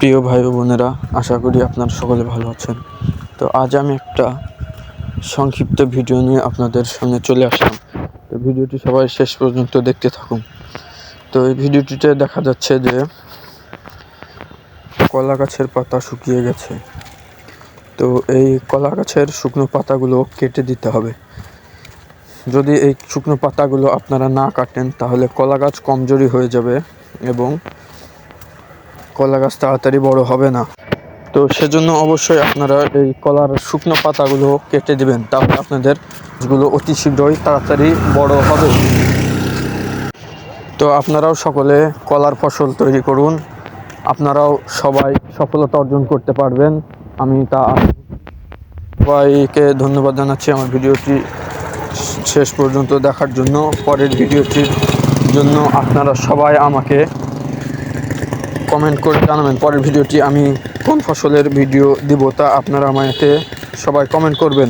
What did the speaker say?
প্রিয় ভাই বোনেরা, আশা করি আপনারা সকলে ভালো আছেন। তো আজ আমি একটা সংক্ষিপ্ত ভিডিও নিয়ে আপনাদের সামনে চলে আসলাম। তো ভিডিওটি সবাই শেষ পর্যন্ত দেখতে থাকুন। তো এই ভিডিওটিতে দেখা যাচ্ছে যে কলা গাছের পাতা শুকিয়ে গেছে। তো এই কলা গাছের শুকনো পাতাগুলো কেটে দিতে হবে। যদি এই শুকনো পাতাগুলো আপনারা না কাটেন, তাহলে কলা গাছ কমজোরি হয়ে যাবে এবং কলা গাছ তাড়াতাড়ি বড় হবে না। তো সেজন্য অবশ্যই আপনারা এই কলার শুকনো পাতাগুলো কেটে দিবেন, তাহলে আপনাদের গাছগুলো অতি শীঘ্রই তাড়াতাড়ি বড় হবে। তো আপনারাও সকলে কলার ফসল তৈরি করুন। আপনারাও সবাই সফলতা অর্জন করতে পারবেন। আমি তা সবাইকে ধন্যবাদ জানাচ্ছি আমার ভিডিওটি শেষ পর্যন্ত দেখার জন্য। পরের ভিডিওটির জন্য আপনারা সবাই আমাকে কমেন্ট করে জানাবেন। পরের ভিডিওটি আমি কোন ফসলের ভিডিও দিব তা আপনারা আমাকে সবাই কমেন্ট করবেন।